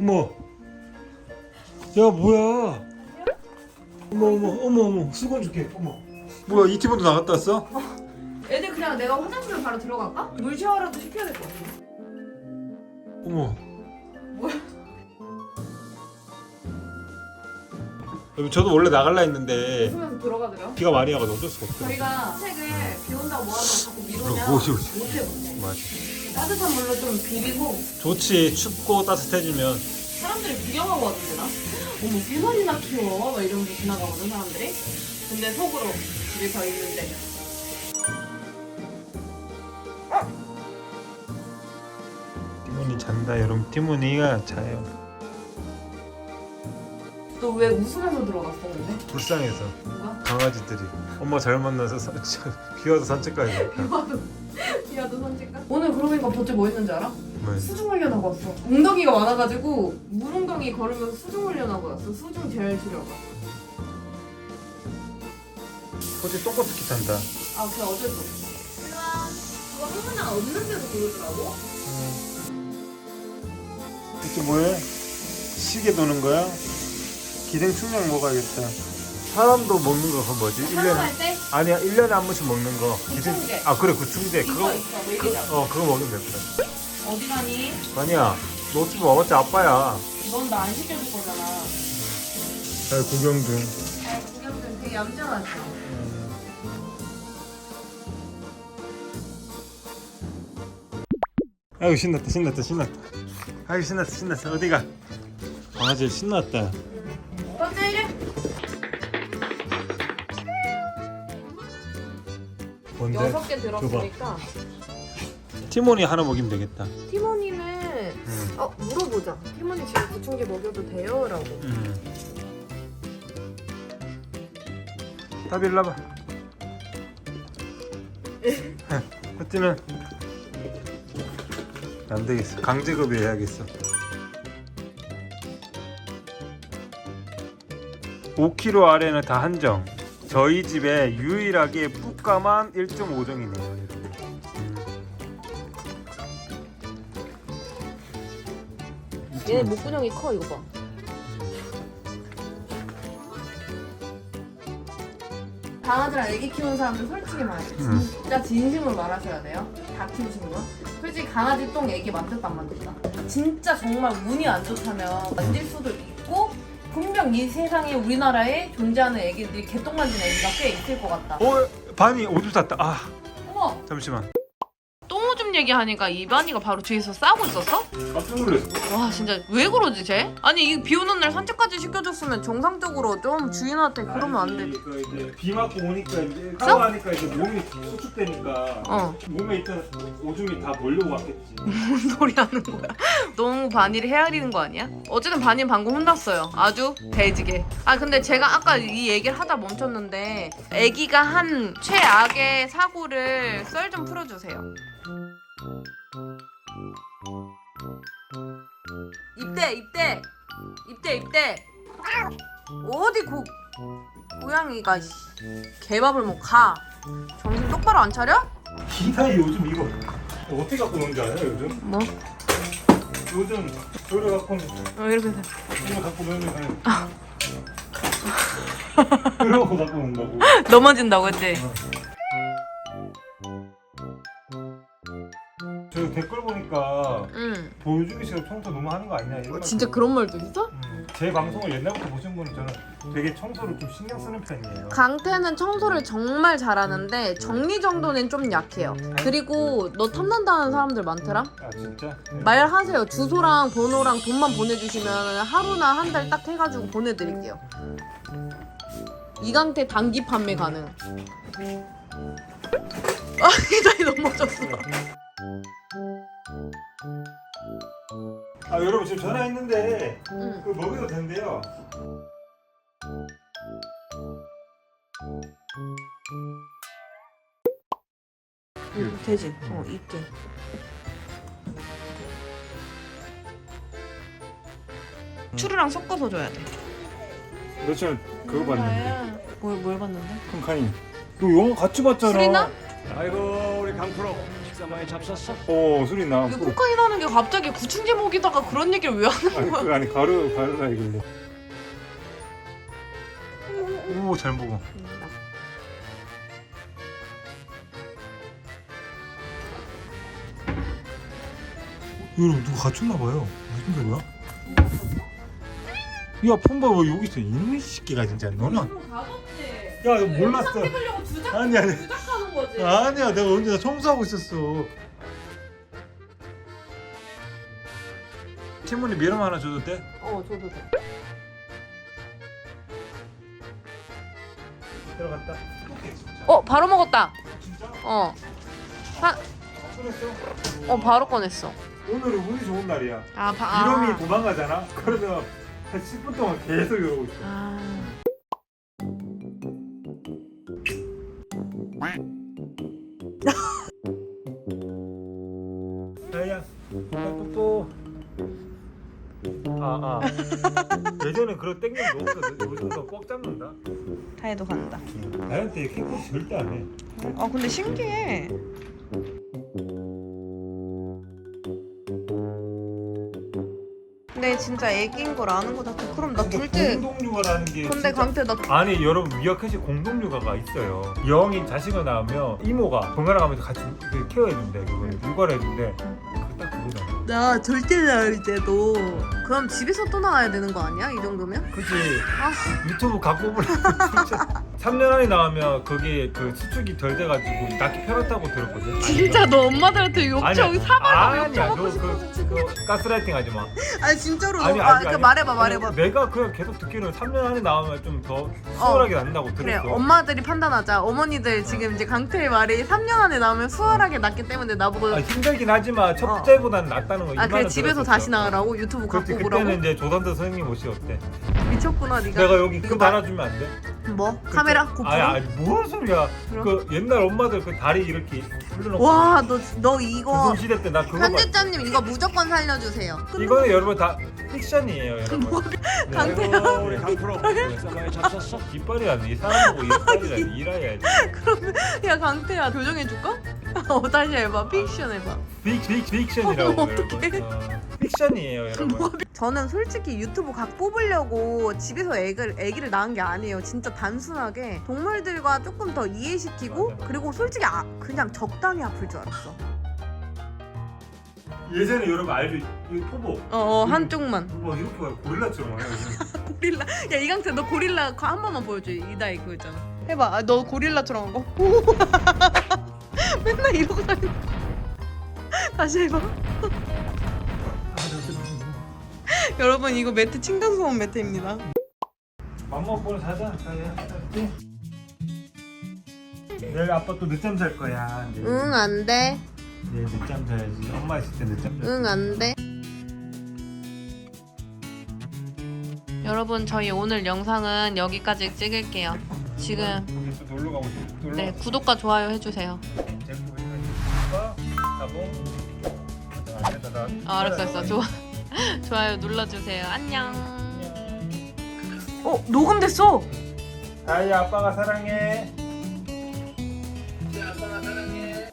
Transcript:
어머. 야 뭐야? 어머 어머 어머 어머 수건 줄게. 어머. 뭐야 이티본도 나갔다 왔어? 애들 그냥 내가 화장실에 바로 들어갈까? 물 샤워라도 시켜야 될 것 같아. 어머. 뭐야? 여러분 저도 원래 나갈라 했는데 웃으면서 들어가더라. 비가 많이 와가지고 어쩔 수가 없어. 저희가 책을 비 온다고 모아서 자꾸 그럼. 못해 못해. 맞아. 따뜻한 물로 좀 비비고 좋지 춥고 따뜻해지면 사람들이 구경하고 와도 되나? 어머 세 마리나 키워 막 이러면서 지나가거든 사람들이. 근데 속으로 집에 서 있는데 티모니 잔다 여러분 티모니가 자요. 너 왜 웃으면서 들어갔어 근데? 불쌍해서 누가? 강아지들이 엄마 잘 만나서 사- 비 와서 산책 가야 돼. 비와도 비와도 산책가? 오늘 그러고 보니까 덧째 뭐 했는지 알아? 뭐 수중 훈련하고 왔어. 웅덩이가 많아가지고 물웅덩이 걸으면서 수중 훈련하고 왔어. 수중 제일 치려고. 호지 똥꼬트키 탄다. 아, 그래 어쩔 수 없어. 일로와. 그거 항상 없는 데서 그러더라고. 이게 뭐해? 시계 도는 거야? 기생 충격 먹어야겠다. 사람도 먹는 거 그거 뭐지? 1년에 촬영할 때 아니야 1년에 한 번씩 먹는 거. 구충제. 아 그래 구충제 이거 그거 있어. 메기장. 어 그거 먹으면 됐다. 어디 가니? 아니야 너 어차피 먹었지 아빠야. 넌 나 안 시켜줄 거잖아. 잘 구경 중. 아, 구경들 되게 얌전하지. 아유 신났다 신났다 신났다. 아유 신났다 신났어 어디가? 강아지 신났다. 뭔데? 여섯 개 들었으니까 티모니 하나 먹이면 되겠다. 티모니는 응. 어 물어보자. 티모니 지금 구충제 먹여도 돼요?라고. 응. 답 일러봐. 어찌는 안 되겠어. 강제급여 해야겠어. 5kg 아래는 다 한정. 저희 집에 유일하게 뿌 까만 1.5정이네요. 음. 얘네 목구멍이 커 이거 봐. 강아지랑 애기 키우는 사람들 솔직히 말해 음. 진짜 진심으로 말하셔야 돼요 다 키우시는 건 솔직히 강아지 똥 애기 만졌다 안 만졌다 진짜 정말 운이 안 좋다면 만질 수도 있고 분명 이 세상에 우리나라에 존재하는 애기들이 개똥 만지는 애기가 꽤 있을 것 같다 어, 반이 오줌 쌌다. 아, 어머 잠시만. 얘기하니까 이반이가 바로 뒤에서 싸고 있었어? 깜짝 놀랐어. 와 진짜 왜 그러지 쟤? 아니 이 비 오는 날 산책까지 시켜줬으면 정상적으로 좀 주인한테 그러면 안 되지 그러니까 이제 비 맞고 오니까 이제 써? 샤워하니까 이제 몸이 수축되니까 어 몸에 있던 오줌이 다 몰려고 왔겠지. 무슨 소리 하는 거야? 너무 반이를 헤아리는 거 아니야? 어쨌든 반이 방금 혼났어요. 아주 대지게. 아 근데 제가 아까 이 얘기를 하다 멈췄는데 아기가 한 최악의 사고를 썰 좀 풀어주세요. 입대 입대 입대 입대 어디 고 고양이가 씨, 개밥을 못 가. 정신 똑바로 안 차려? 기사이 요즘 이거 어떻게 갖고 노는지 알아요 요즘? 뭐? 요즘 저래 갖고 어, 이렇게 해서. 이거 갖고 노는 그냥 그러고 갖고 논다고. 넘어진다고 했지? 저 댓글 보니까 응. 보여주기 싫어 청소 너무 하는 거 아니냐 이런 말 진짜. 그런 말도 있어? 음, 제 방송을 옛날부터 보신 분은 저는 되게 청소를 좀 신경 쓰는 편이에요. 강태는 청소를 정말 잘하는데 정리정돈엔 좀 약해요. 그리고 너 탐난다는 사람들 많더라? 아 진짜? 네. 말하세요. 주소랑 번호랑 돈만 보내주시면 하루나 한 달 딱 해가지고 보내드릴게요. 이강태 단기 판매 가능. 아, 이다이 넘어졌어. 아 여러분 지금 전화했는데 응. 그 먹여도 된대요. 응, 되지. 어, 있게. 추루랑 섞어서 줘야 돼. 며칠 그거 봤는데 뭘, 뭘 봤는데? 큰 카니. 너 영화 같이 봤잖아. 술이나? 아이고 우리 강프로 쌈마에 잡섰어? 오 소리 나. 이게 코카인 하는 게 갑자기 구충 제목에다가 그런 얘기를 왜 하는 아니 그 아니 가루 가루라 이길래. 오 잘 먹어. 이거 누가 갖췄나 봐요. 무슨 소리야? 야 폰바 왜 여기 있어? 이놈의 새끼가 진짜 너는. 가볍지? 야, 너 몰랐어. 주작, 아니 아니. 주작하는 거지 아니야 내가 언제 나 청소하고 있었어. 티모니 미럼 하나 줘도 돼? 어 줘도 돼 들어갔다. 어 바로 먹었다 진짜? 어, 하, 꺼냈어? 어 바로 꺼냈어 오늘은 운이 좋은 날이야. 아, 바, 이름이 아. 도망가잖아. 그러면 한 10분 동안 계속 이러고 있어. 아. 야야, 뽀뽀. 아 아. 예전에 그런 땡겨 넣었거든. 요즘도 꼭 잡는다. 타이도 간다 나한테 킥보드 절대 안 해. 아 근데 신기해 근데 진짜 애기인 걸 아는 거 같아 그럼 나 근데 둘째 공동육아라는 게 근데 진짜- 강태 나 아니 여러분 미역캣이 공동육아가 있어요. 여왕이 자식을 낳으면 이모가 번갈아 가면서 같이 그 케어해준대. 그걸 육아를 해준대. 그딱 그거잖아. 나 절대 나을 때도 그럼 집에서 또 나와야 되는 거 아니야? 이 정도면? 그치 아 유튜브 갖고 진짜 3년 안에 나오면 거기에 그 수축이 덜 돼가지고 낳기 편하다고 들었거든. 진짜 너 엄마들한테 욕정 사발로 아니야 욕정먹고 그, 싶어서 그, 그 가스라이팅 하지 마. 아니 진짜로 아니, 너, 아니, 아, 그 아니. 말해봐 말해봐 내가 그냥 계속 듣기로는 3년 안에 나오면 좀 더 수월하게 낳는다고 어. 그래 들었어. 엄마들이 판단하자 어머니들 지금 이제 강태의 말이 3년 안에 나오면 수월하게 낳기 때문에 나보고 아, 힘들긴 하지만 첫째보단 낫다는 거. 아 그래 이만은 집에서. 다시 나으라고 유튜브 그렇 그때는 이제 조선도 선생님 모시었대. 미쳤구나 네가 내가 여기 이거 그거 봐. 달아주면 안 돼? 뭐 카메라 고프로 아니 아니 무슨 소리야? 그럼? 그 옛날 엄마들 그 다리 이렇게 풀려놓고 와 너 너 이거 조선 시대 때 나 그거 봤. 편집자님 이거 무조건 살려주세요 이거는 여러분 다 픽션이에요, 여러분. 네. 강태야. 우리 강프로 쌈마에 잡섰어? 이빨이 아니 사람 보고 이빨이라니 일해야지. 야 강태야 교정해 줄까? 어 다시 해봐 픽션 해봐 픽, 픽, 픽션이라고 여러분. 어떡해. 어, 픽션이에요, 여러분. 저는 솔직히 유튜브 각 뽑으려고 집에서 애를, 애기를 낳은 게 아니에요 진짜 단순하게 동물들과 조금 더 이해시키고 맞아. 그리고 솔직히 아, 그냥 적당히 아플 줄 알았어 예전에 여러분 알죠? 이 토보. 어 한쪽만 막 이렇게 와 고릴라처럼 와요. 고릴라 야 이강태 너 고릴라 한 번만 보여줘 이다이 그거 있잖아 해봐 아, 너 고릴라처럼 한거 맨날 이러고 다니 다시 해봐 여러분 이거 매트 층간소음 매트입니다 맘먹고 사자. 가야. 내일 아빠 또 늦잠 잘 거야. 이제. 응 안돼 내일 늦잠 자야지. 엄마 있을 때 늦잠 자. 응 안돼 여러분 저희 오늘 영상은 여기까지 찍을게요 지금 놀러 가고 싶어. 놀러 네 구독과 좋아요 해주세요. 아, 나 아, 알았어 알았어 좋아 좋아요 눌러주세요 안녕 어 녹음됐어 다이. 아빠가 사랑해.